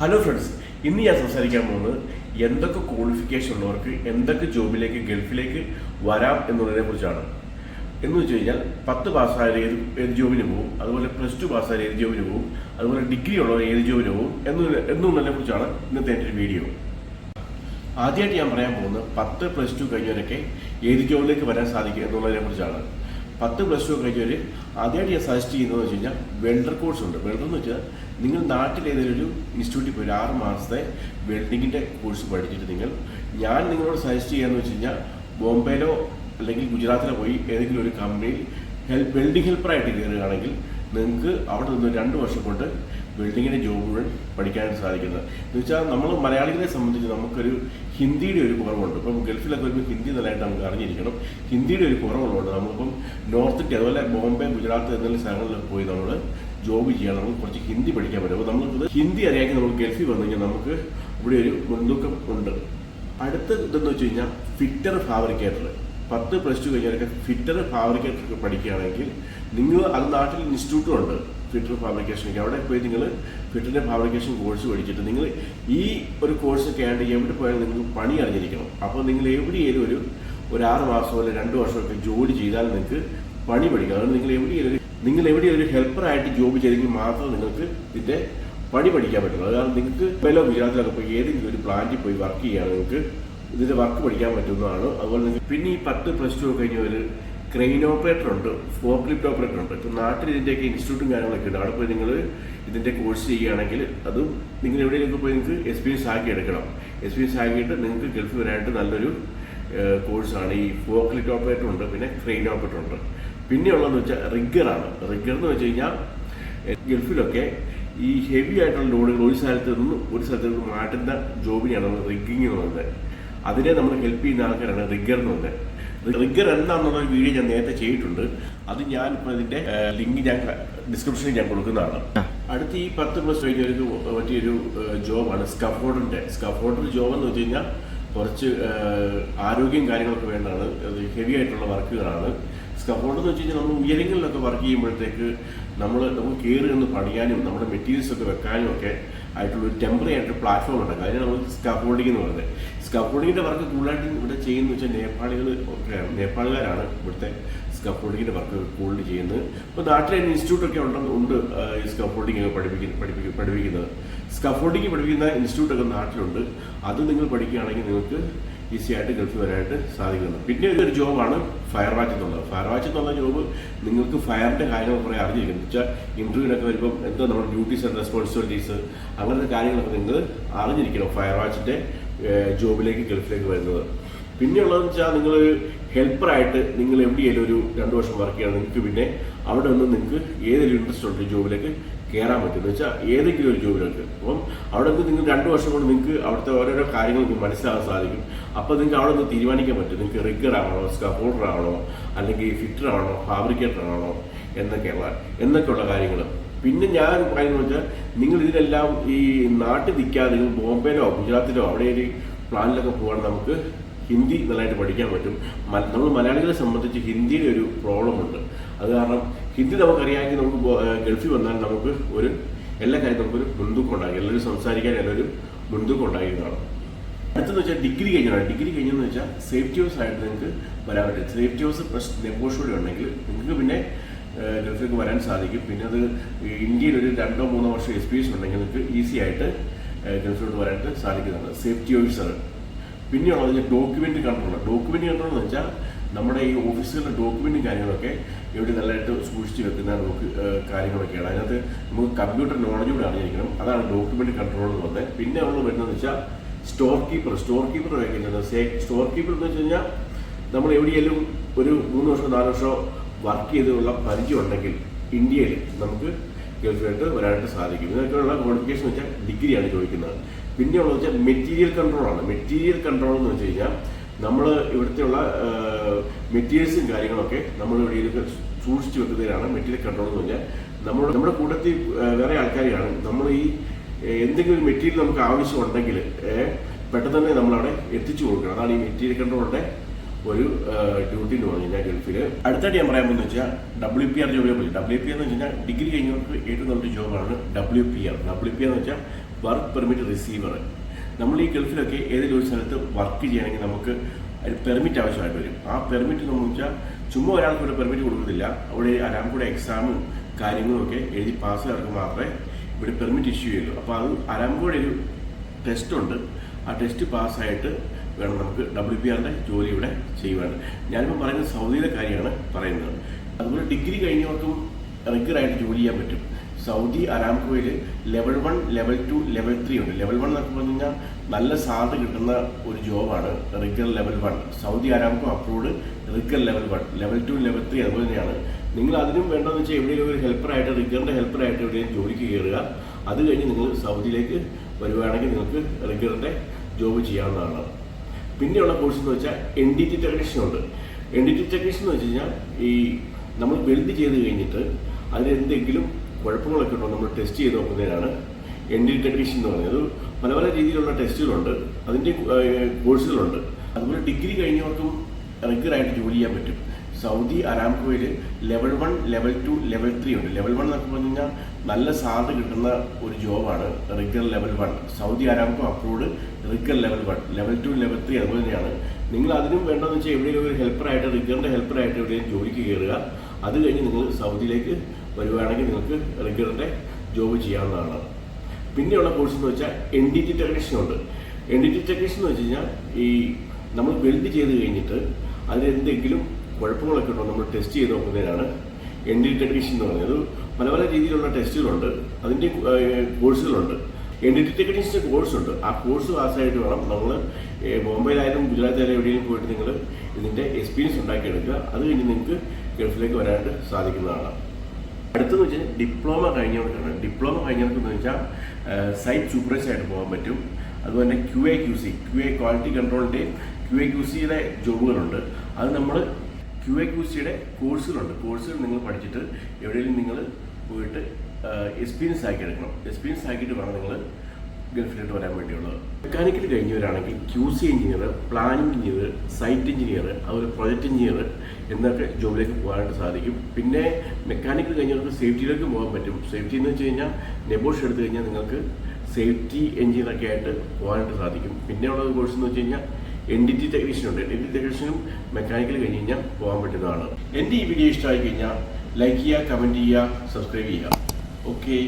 Hello friends ഇന്ന് ഞാൻ സംസാരിക്കാൻ പോകുന്നത് എന്തൊക്കെ ക്വാളിഫിക്കേഷൻ ഉള്ളവർക്ക് എന്തൊക്കെ ജോബിലേക്ക് ഗൾഫിലേക്ക് വരാം എന്നുള്ളതിനെ കുറിച്ചാണ്. എന്ന് വെച്ച് കഴിഞ്ഞാൽ പത്ത് പാസ്സായ ഏത് ഏത് ജോബിന് പോകും അതുപോലെ പ്ലസ് ടു പാസ്സായ ഏത് ജോബിന് പോകും അതുപോലെ ഡിഗ്രി ഉള്ളവർ ഏത് ജോബിന് പോകും എന്ന് എന്നുള്ളതിനെ കുറിച്ചാണ് ഇന്നത്തെ എന്റെ ഒരു വീഡിയോ ആദ്യമായിട്ട് ഞാൻ പറയാൻ പോകുന്നത് പത്ത് പ്ലസ് ടു കഴിഞ്ഞവരൊക്കെ ഏത് ജോബിലേക്ക് വരാൻ സാധിക്കും എന്നുള്ളതിനെ കുറിച്ചാണ്. പത്ത് പ്ലസ് ടു കഴിഞ്ഞവർ ആദ്യമായിട്ട് ഞാൻ സജസ്റ്റ് ചെയ്യുന്നതെന്ന് വെച്ച് കഴിഞ്ഞാൽ വെൽഡർ കോഴ്സ് ഉണ്ട്. വെൽഡർ എന്ന് വെച്ചാൽ നിങ്ങൾ നാട്ടിൽ ഏതെങ്കിലും ഇൻസ്റ്റിറ്റ്യൂട്ടിൽ പോയി ആറ് മാസത്തെ വെൽഡിങ്ങിന്റെ കോഴ്സ് പഠിച്ചിട്ട് നിങ്ങൾ ഞാൻ നിങ്ങളോട് സജസ്റ്റ് ചെയ്യാന്ന് വെച്ച് കഴിഞ്ഞാൽ ബോംബെയിലോ അല്ലെങ്കിൽ ഗുജറാത്തിലോ പോയി ഏതെങ്കിലും ഒരു കമ്പനിയിൽ ഹെൽപ്പ് വെൽഡിംഗ് ഹെൽപ്പറായിട്ട് കയറുകയാണെങ്കിൽ നിങ്ങൾക്ക് അവിടെ നിന്ന് രണ്ട് വർഷം കൊണ്ട് വെൽഡിങ്ങിന്റെ ജോബുകൾ പഠിക്കാനായിട്ട് സാധിക്കുന്നത്. എന്ന് വെച്ചാൽ നമ്മൾ മലയാളികളെ സംബന്ധിച്ച് നമുക്കൊരു ഹിന്ദിയുടെ ഒരു കുറവുണ്ട്. ഇപ്പം ഗൾഫിലൊക്കെ വരുമ്പോൾ ഹിന്ദി നല്ലതായിട്ട് നമുക്ക് അറിഞ്ഞിരിക്കണം. ഹിന്ദിയുടെ ഒരു കുറവുള്ളതുകൊണ്ട് നമ്മളിപ്പം നോർത്ത് ഇന്ത്യ അതുപോലെ ബോംബെ ഗുജറാത്ത് എന്നുള്ള സ്ഥലങ്ങളിൽ പോയി നമ്മൾ ജോബ് ചെയ്യാൻ നമുക്ക് കുറച്ച് ഹിന്ദി പഠിക്കാൻ പറ്റും. അപ്പോൾ നമുക്ക് ഹിന്ദി അറിയാമെങ്കിൽ നമുക്ക് ഗൾഫിൽ വന്നു കഴിഞ്ഞാൽ നമുക്ക് ഇവിടെ ഒരു മുൻതൂക്കം ഉണ്ട്. അടുത്ത ഇതെന്ന് വെച്ച് കഴിഞ്ഞാൽ ഫിറ്റർ ഫാബ്രിക്കേറ്റർ. പത്ത് പ്ലസ് ടു കഴിഞ്ഞവരൊക്കെ ഫിറ്റർ ഫാബ്രിക്കേറ്റർ പഠിക്കുകയാണെങ്കിൽ നിങ്ങൾ അത് നാട്ടിൽ ഇൻസ്റ്റിറ്റ്യൂട്ടും ഉണ്ട്. ഫിറ്റർ ഫാബ്രിക്കേഷനൊക്കെ അവിടെ പോയി നിങ്ങൾ ഫിറ്ററിന്റെ ഫാബ്രിക്കേഷൻ കോഴ്സ് പഠിച്ചിട്ട് നിങ്ങൾ ഈ ഒരു കോഴ്സ് ഒക്കെ ആയിട്ട് എവിടെ പോയാലും നിങ്ങൾ പണി അറിഞ്ഞിരിക്കണം. അപ്പോൾ നിങ്ങൾ എവിടെയെങ്കിലും ഒരു ഒരു ആറ് മാസമോ അല്ലെങ്കിൽ രണ്ട് വർഷമൊക്കെ ജോലി ചെയ്താൽ നിങ്ങൾക്ക് പണി പഠിക്കാം. അതുകൊണ്ട് നിങ്ങൾ എവിടെയെങ്കിലും നിങ്ങൾ എവിടെയൊരു ഹെൽപ്പറായിട്ട് ജോബ് ചെയ്തെങ്കിൽ മാത്രം നിങ്ങൾക്ക് ഇതിന്റെ പണി പഠിക്കാൻ പറ്റുള്ളൂ. കാരണം നിങ്ങൾക്ക് വില ഗുജറാത്തിലൊക്കെ പോയി ഏതെങ്കിലും ഒരു പ്ലാന്റിൽ പോയി വർക്ക് ചെയ്യാൻ നിങ്ങൾക്ക് ഇതിന്റെ വർക്ക് പഠിക്കാൻ പറ്റുന്നതാണ്. അതുപോലെ നിങ്ങൾക്ക് പിന്നെ ഈ പത്ത് പ്ലസ് ടു കഴിഞ്ഞ ഒരു ക്രെയിൻ ഓപ്പറേറ്റർ ഉണ്ട് ഫോർക്ക് ലിഫ്റ്റ് ഓപ്പറേറ്റർ ഉണ്ട്. ഇപ്പം നാട്ടിൽ ഇതിന്റെയൊക്കെ ഇൻസ്റ്റിറ്റ്യൂട്ടും കാര്യങ്ങളൊക്കെ ഉണ്ട്. അവിടെ പോയി നിങ്ങൾ ഇതിന്റെ കോഴ്സ് ചെയ്യുകയാണെങ്കിൽ അതും നിങ്ങൾ എവിടെയെങ്കിലും പോയി നിങ്ങൾക്ക് എക്സ്പീരിയൻസ് ആക്കി എടുക്കണം. എക്സ്പീരിയൻസ് ആക്കിയിട്ട് നിങ്ങൾക്ക് ഗൾഫിൽ വരാനായിട്ട് നല്ലൊരു കോഴ്സാണ് ഈ ഫോർക്ക് ലിഫ്റ്റ് ഓപ്പറേറ്റർ ഉണ്ട് പിന്നെ ക്രെയിൻ ഓപ്പറേറ്റർ ഉണ്ട്. പിന്നെ ഉള്ളതെന്ന് വെച്ചാൽ റിഗറാണ് റിഗർ എന്ന് വെച്ച് കഴിഞ്ഞാൽ ഗൾഫിലൊക്കെ ഈ ഹെവി ആയിട്ടുള്ള ലോഡുകൾ ഒരു സ്ഥലത്ത് നിന്ന് ഒരു സ്ഥലത്ത് നിന്ന് മാറ്റുന്ന ജോബിനെയാണ് റിഗിങ് എന്ന് പറയുന്നത്. അതിനെ നമ്മൾ ഹെൽപ്പ് ചെയ്യുന്ന ആൾക്കാരാണ് റിഗർ എന്ന് പറയുന്നത്. റിഗർ എന്താണെന്നുള്ള ഒരു വീഡിയോ ഞാൻ നേരത്തെ ചെയ്തിട്ടുണ്ട്. അത് ഞാൻ ഇപ്പോൾ ഇതിന്റെ ലിങ്ക് ഞാൻ ഡിസ്ക്രിപ്ഷനിൽ ഞാൻ കൊടുക്കുന്നതാണ്. അടുത്ത ഈ പത്ത് പ്ലസ് കഴിഞ്ഞവർക്ക് പറ്റിയൊരു ജോബാണ് സ്കഫോർഡിന്റെ സ്കഫോർഡിന്റെ ജോബ് എന്ന് വെച്ച് കഴിഞ്ഞാൽ കുറച്ച് ആരോഗ്യം കാര്യങ്ങളൊക്കെ വേണ്ടതാണ്. ഹെവി ആയിട്ടുള്ള വർക്കുകളാണ് സ്കഫോൾഡ് എന്ന് വെച്ച് കഴിഞ്ഞാൽ നമ്മൾ ഉയരങ്ങളിലൊക്കെ വർക്ക് ചെയ്യുമ്പോഴത്തേക്ക് നമ്മൾ നമുക്ക് കയറി നിന്ന് പണിയാനും നമ്മുടെ മെറ്റീരിയൽസ് ഒക്കെ വെക്കാനും ഒക്കെ ആയിട്ടുള്ള ഒരു ടെമ്പററി ആയിട്ട് പ്ലാറ്റ്ഫോം ഉണ്ട്. അതിന് നമ്മൾ സ്കഫോൾഡിംഗ് എന്ന് പറയുന്നത്. സ്കഫോൾഡിങ്ങിന്റെ വർക്ക് കൂടുതലായിട്ട് ഇവിടെ ചെയ്യുന്ന വെച്ചാൽ നേപ്പാളികൾ നേപ്പാളുകാരാണ് ഇവിടുത്തെ സ്കഫോൾഡിങ്ങിന്റെ വർക്ക് കൂടുതൽ ചെയ്യുന്നത്. ഇപ്പോൾ നാട്ടിലെ ഇൻസ്റ്റിറ്റ്യൂട്ടൊക്കെ ഉണ്ട് ആ, ഈ സ്കഫോൾഡിംഗ് ഒക്കെ പഠിപ്പിക്കുന്ന പഠിപ്പിക്കുന്ന പഠിപ്പിക്കുന്നത്. സ്കഫോൾഡിംഗ് പഠിപ്പിക്കുന്ന ഇൻസ്റ്റിറ്റ്യൂട്ടൊക്കെ നാട്ടിലുണ്ട്. അത് നിങ്ങൾ പഠിക്കുകയാണെങ്കിൽ നിങ്ങൾക്ക് ഈസി ആയിട്ട് ഗൾഫിൽ വരാനായിട്ട് സാധിക്കുന്നത് പിന്നെ ഒരു ജോബാണ് ഫയർ വാച്ച് എന്നുള്ളത് ഫയർ വാച്ച് എന്നുള്ള ജോബ് നിങ്ങൾക്ക് ഫയറിന്റെ കാര്യങ്ങൾ കുറേ അറിഞ്ഞിരിക്കും എന്ന് വെച്ചാൽ ഇന്റർവ്യൂവിനൊക്കെ വരുമ്പോൾ എന്തോ നമ്മുടെ ഡ്യൂട്ടീസ് ആൻഡ് റെസ്പോൺസിബിലിറ്റീസ് അങ്ങനത്തെ കാര്യങ്ങളൊക്കെ നിങ്ങൾ അറിഞ്ഞിരിക്കണം ഫയർ വാച്ചിന്റെ ജോബിലേക്ക് ഗൾഫിലേക്ക് വരുന്നത്. പിന്നെയുള്ളതെന്ന് വെച്ചാൽ നിങ്ങൾ ഹെൽപ്പറായിട്ട് നിങ്ങൾ എവിടെയെങ്കിലും ഒരു രണ്ട് വർഷം വർക്ക് ചെയ്യണം നിങ്ങൾക്ക് പിന്നെ അവിടെ നിന്ന് നിങ്ങൾക്ക് ഏതെങ്കിലും ഇൻട്രസ്റ്റ് ഉണ്ട് ജോബിലേക്ക് കയറാൻ പറ്റും. എന്ന് വെച്ചാൽ ഏതെങ്കിലും ഒരു ജോബിലേക്ക് അപ്പം അവിടെ നിന്ന് നിങ്ങൾ രണ്ട് വർഷം കൊണ്ട് നിങ്ങൾക്ക് അവിടുത്തെ ഓരോരോ കാര്യങ്ങൾ നിങ്ങൾക്ക് മനസ്സിലാകാൻ സാധിക്കും. അപ്പോൾ നിങ്ങൾക്ക് അവിടെ നിന്ന് തീരുമാനിക്കാൻ പറ്റും. നിങ്ങൾക്ക് റിഗർ ആണോ സ്കഫോൾഡർ ആണോ അല്ലെങ്കിൽ ഫിറ്റർ ആണോ ഫാബ്രിക്കേറ്റർ ആണോ എന്നൊക്കെയുള്ള എന്നൊക്കെയുള്ള കാര്യങ്ങൾ. പിന്നെ ഞാൻ പറയുന്നത് വെച്ചാൽ നിങ്ങൾ ഇതിലെല്ലാം ഈ നാട്ടിൽ നിൽക്കാതെ നിങ്ങൾ ബോംബെയിലോ ഗുജറാത്തിലോ അവിടെ ഒരു പ്ലാനിലൊക്കെ പോകാൻ നമുക്ക് ഹിന്ദി നല്ലതായിട്ട് പഠിക്കാൻ പറ്റും. നമ്മൾ മലയാളികളെ സംബന്ധിച്ച് ഹിന്ദിയുടെ ഒരു പ്രോബ്ലം ഉണ്ട് അത് കാരണം ഹിന്ദി നമുക്കറിയാമെങ്കിൽ നമുക്ക് ഗൾഫിൽ വന്നാൽ നമുക്ക് ഒരു എല്ലാ കാര്യത്തിലും നമുക്കൊരു മുൻതൂക്കം ഉണ്ടാകും എല്ലാവരും സംസാരിക്കാൻ എല്ലാവരും മുൻതൂക്കം ഉണ്ടാകുന്നതാണ് അടുത്തെന്ന് വെച്ചാൽ ഡിഗ്രി കഴിഞ്ഞാണ് ഡിഗ്രി കഴിഞ്ഞെന്ന് വെച്ചാൽ സേഫ്റ്റി ഹൗസ് ആയിട്ട് നിങ്ങൾക്ക് വരാൻ പറ്റും സേഫ്റ്റി ഹൗസ് പ്ലസ് നെഗോഷ്യബിൾ ഉണ്ടെങ്കിൽ നിങ്ങൾക്ക് പിന്നെ ഗൾഫിലേക്ക് വരാൻ സാധിക്കും. പിന്നെ അത് ഇന്ത്യയിൽ ഒരു രണ്ടോ മൂന്നോ വർഷം എക്സ്പീരിയൻസ് ഉണ്ടെങ്കിൽ നിങ്ങൾക്ക് ഈസി ആയിട്ട് ഗൾഫിലോട്ട് വരാനായിട്ട് സാധിക്കുന്നതാണ്. Safety officer. പിന്നെയുള്ളത് ഡോക്യുമെന്റ് കൺട്രോൾ ഡോക്യുമെന്റ് കൺട്രോൾ എന്ന് വെച്ചാൽ നമ്മുടെ ഈ ഓഫീസുകളിലെ ഡോക്യുമെന്റും കാര്യങ്ങളൊക്കെ എവിടെ നല്ലതായിട്ട് സൂക്ഷിച്ച് വെക്കുന്ന ഡോക്യു കാര്യങ്ങളൊക്കെയാണ്. അതിനകത്ത് നമുക്ക് കമ്പ്യൂട്ടർ നോളജ് കൂടെ അറിഞ്ഞിരിക്കണം. അതാണ് ഡോക്യുമെന്റ് കൺട്രോൾ എന്ന് പറഞ്ഞത് പിന്നെ നമ്മൾ വരുന്നതെന്ന് വെച്ചാൽ സ്റ്റോർ കീപ്പർ സ്റ്റോർ കീപ്പർ വയ്ക്കുന്നത് സ്റ്റോർ കീപ്പർ എന്ന് വെച്ച് കഴിഞ്ഞാൽ നമ്മൾ എവിടെയെങ്കിലും ഒരു മൂന്ന് വർഷം നാല് വർഷം വർക്ക് ചെയ്തുള്ള പരിചയം ഉണ്ടെങ്കിൽ ഇന്ത്യയിൽ നമുക്ക് ഗൾഫിലായിട്ട് വരാനായിട്ട് സാധിക്കും. ഇതിനൊക്കെയുള്ള ക്വാളിഫിക്കേഷൻ വെച്ചാൽ ഡിഗ്രിയാണ് ചോദിക്കുന്നത്. പിന്നെ ഉള്ളത് വെച്ചാൽ മെറ്റീരിയൽ കൺട്രോൾ ആണ്. മെറ്റീരിയൽ കൺട്രോൾ എന്ന് വെച്ച് കഴിഞ്ഞാൽ നമ്മൾ ഇവിടുത്തെയുള്ള മെറ്റീരിയൽസും കാര്യങ്ങളൊക്കെ നമ്മൾ ഇവിടെ സൂക്ഷിച്ചു വെക്കുന്നതിനാണ് മെറ്റീരിയൽ കൺട്രോൾ എന്ന് പറഞ്ഞാൽ നമ്മുടെ നമ്മുടെ കൂട്ടത്തിൽ വേറെ വേറെ ആൾക്കാരെയാണ്. നമ്മൾ ഈ എന്തെങ്കിലും മെറ്റീരിയൽ നമുക്ക് ആവശ്യമുണ്ടെങ്കിൽ പെട്ടെന്ന് തന്നെ നമ്മളവിടെ എത്തിച്ചു കൊടുക്കണം. അതാണ് ഈ മെറ്റീരിയൽ കൺട്രോളിന്റെ ഒരു ഡ്യൂട്ടി എന്ന് പറഞ്ഞു കഴിഞ്ഞാൽ ഗൾഫിൽ അടുത്തായിട്ട് ഞാൻ പറയാൻ പോകുന്നത് വെച്ചാൽ ഡബ്ല്യു പി ആർ ജോബിനെ പറ്റി. ഡബ്ല്യു പി എന്ന് വെച്ച് കഴിഞ്ഞാൽ ഡിഗ്രി കഴിഞ്ഞവർക്ക് ഏറ്റവും നല്ലൊരു ജോബാണ് W P R W P എന്ന് വെച്ചാൽ വർക്ക് പെർമിറ്റ് റിസീവർ നമ്മൾ ഈ ഗൾഫിലൊക്കെ ഏതെങ്കിലും ഒരു സ്ഥലത്ത് വർക്ക് ചെയ്യണമെങ്കിൽ നമുക്ക് ഒരു പെർമിറ്റ് ആവശ്യമായിട്ട് വരും. ആ പെർമിറ്റ് എന്ന് വെച്ചാൽ ചുമ്മാ ഒരാൾക്ക് ഒരു പെർമിറ്റ് കൊടുക്കുന്നില്ല. അവിടെ അരാംകൂടെ എക്സാമും കാര്യങ്ങളും ഒക്കെ എഴുതി പാസ്സായവർക്ക് മാത്രമേ ഇവിടെ പെർമിറ്റ് ഇഷ്യൂ ചെയ്യുള്ളൂ. അപ്പോൾ അത് അരാംകൂടെ ഒരു ടെസ്റ്റ് ഉണ്ട്. ആ ടെസ്റ്റ് പാസ്സായിട്ട് വേണം നമുക്ക് ഡബ്ല്യു പി ആറിന്റെ ജോലി ഇവിടെ ചെയ്യുവാണ് ഞാനിപ്പോൾ പറയുന്നത് സൗദിയിലെ കാര്യമാണ് പറയുന്നത്. അതുപോലെ ഡിഗ്രി കഴിഞ്ഞവർക്കും റെഗുലറായിട്ട് ജോലി ചെയ്യാൻ പറ്റും. Saudi അരാംകോയിൽ level one level two level three ഉണ്ട്. ലെവൽ വൺ എന്ന് പറഞ്ഞു കഴിഞ്ഞാൽ നല്ല സാലറി കിട്ടുന്ന ഒരു ജോബാണ് rigger level one. Saudi Aramco approved rigger level one. Level two level three അതുപോലെ തന്നെയാണ്. നിങ്ങൾ അതിനും വേണ്ടതെന്ന് വെച്ചാൽ എവിടെയെങ്കിലും ഒരു ഹെൽപ്പറായിട്ട് റിഗറിന്റെ ഹെൽപ്പറായിട്ട് എവിടെയെങ്കിലും ജോലിക്ക് കയറുക. അത് കഴിഞ്ഞ് നിങ്ങൾ സൗദിയിലേക്ക് വരുവാണെങ്കിൽ നിങ്ങൾക്ക് റിഗറിന്റെ ജോബ് ചെയ്യാവുന്നതാണ്. പിന്നെയുള്ള കോഴ്സ് എന്ന് വെച്ചാൽ എൻ ഡി ടി ടെക്നീഷ്യൻ ഉണ്ട്. എൻ ഡി ടി ടെക്നീഷ്യൻ എന്ന് വെച്ച് കഴിഞ്ഞാൽ ഈ നമ്മൾ വെൽഡ് ചെയ്ത് കഴിഞ്ഞിട്ട് അതിന് എന്തെങ്കിലും കുഴപ്പങ്ങളൊക്കെ ഉണ്ടോ? നമ്മൾ ടെസ്റ്റ് ചെയ്ത് നോക്കുന്നതിനാണ്. എൻ ഡി ടെക്നീഷ്യൻ എന്ന് പറയുന്നത്. പല പല രീതിയിലുള്ള ടെസ്റ്റുകളുണ്ട് അതിന്റെ കോഴ്സുകളുണ്ട് അതുപോലെ ഡിഗ്രി കഴിഞ്ഞവർക്കും റെഗുലറായിട്ട് ജോലി ചെയ്യാൻ പറ്റും. Saudi അരാംകോയിൽ level one level two level three ഉണ്ട്. ലെവൽ വൺ എന്നൊക്കെ പറഞ്ഞു കഴിഞ്ഞാൽ നല്ല സാലറി കിട്ടുന്ന ഒരു ജോബാണ് rigger level one Saudi Aramco approved rigger level one level two level three അതുപോലെ തന്നെയാണ്. നിങ്ങൾ അതിനും വേണ്ടതെന്ന് വെച്ചാൽ എവിടെയെങ്കിലും ഒരു ഹെൽപ്പറായിട്ട് റിഗറിന്റെ ഹെൽപ്പറായിട്ട് എവിടെയെങ്കിലും ജോലിക്ക് കയറുക. അത് കഴിഞ്ഞ് നിങ്ങൾ സൗദിയിലേക്ക് വരുവാണെങ്കിൽ നിങ്ങൾക്ക് റിഗറിന്റെ ജോബ് ചെയ്യാവുന്നതാണ്. പിന്നെയുള്ള കോഴ്സ് എന്ന് വെച്ചാൽ എൻ ഡി ടി ടെക്നീഷ്യൻ ഉണ്ട്. എൻ ഡി ടി ടെക്നീഷ്യൻ എന്ന് വെച്ച് കഴിഞ്ഞാൽ ഈ നമ്മൾ വെൽഡ് ചെയ്ത് കഴിഞ്ഞിട്ട് അതിലെന്തെങ്കിലും കുഴപ്പങ്ങളൊക്കെ ഉണ്ടോ? നമ്മൾ ടെസ്റ്റ് ചെയ്ത് നോക്കുന്നതിനാണ് എൻ ഡി ടെക്നീഷ്യൻ എന്ന് പറയുന്നത്. പല പല രീതിയിലുള്ള ടെസ്റ്റുകളുണ്ട് അതിന്റെ കോഴ്സുകളുണ്ട് എൻ ഡി ടെക്നീഷ്യന്റെ കോഴ്സുണ്ട് ആ കോഴ്സ് പാസ്സായിട്ട് വേണം നമ്മൾ ബോംബെയിലായാലും ഗുജറാത്തിലായാലും എവിടെയെങ്കിലും പോയിട്ട് നിങ്ങൾ ഇതിന്റെ എക്സ്പീരിയൻസ് ഉണ്ടാക്കിയെടുക്കുക. അത് കഴിഞ്ഞ് നിങ്ങൾക്ക് ഗൾഫിലേക്ക് വരാനായിട്ട് സാധിക്കുന്നതാണ്. അടുത്തെന്ന് വെച്ചാൽ ഡിപ്ലോമ കഴിഞ്ഞവർക്കാണ്. ഡിപ്ലോമ കഴിഞ്ഞവർക്ക് എന്ന് വെച്ചാൽ സൈറ്റ് സൂപ്പർവൈസർ ആയിട്ട് പോകാൻ പറ്റും. അതുപോലെ തന്നെ Q A Q C Q A quality കൺട്രോളിന്റെ Q A Q സിയുടെ ജോബുകളുണ്ട്. അത് നമ്മൾ ക്യു എ ക്യു സിയുടെ കോഴ്സുകളുണ്ട് കോഴ്സുകൾ നിങ്ങൾ പഠിച്ചിട്ട് എവിടെയെങ്കിലും നിങ്ങൾ പോയിട്ട് എക്സ്പീരിയൻസ് ആക്കി എടുക്കണം. എക്സ്പീരിയൻസ് ആക്കിയിട്ട് വേണം നിങ്ങൾ ഗൾഫിലോട്ട് വരാൻ വേണ്ടിയുള്ളത്. Mechanical കഴിഞ്ഞവരാണെങ്കിൽ Q C engineer planning engineer site engineer അതുപോലെ പ്രൊജക്ട് എഞ്ചിനീയർ എന്നൊക്കെ ജോബിലേക്ക് പോകാനായിട്ട് സാധിക്കും. പിന്നെ മെക്കാനിക്കൽ കഴിഞ്ഞവർക്ക് സേഫ്റ്റിയിലേക്ക് പോകാൻ പറ്റും. സേഫ്റ്റി എന്ന് വെച്ച് കഴിഞ്ഞാൽ നെബോഷ് എടുത്തു കഴിഞ്ഞാൽ നിങ്ങൾക്ക് സേഫ്റ്റി എഞ്ചിനീയറൊക്കെ ആയിട്ട് പോകാനായിട്ട് സാധിക്കും. പിന്നെ ഉള്ള കോഴ്സ് എന്ന് വെച്ച് കഴിഞ്ഞാൽ എൻ ഡി ടി ടെക്നീഷ്യൻ ഉണ്ട്. എൻ ഡി ടി ടെക്നീഷ്യനും മെക്കാനിക്കൽ കഴിഞ്ഞ് കഴിഞ്ഞാൽ പോകാൻ പറ്റുന്നതാണ്. എന്റെ ഈ വീഡിയോ ഇഷ്ടമായി കഴിഞ്ഞാൽ ലൈക്ക് ചെയ്യുക കമന്റ് ചെയ്യുക സബ്സ്ക്രൈബ് ചെയ്യുക. ഓക്കെ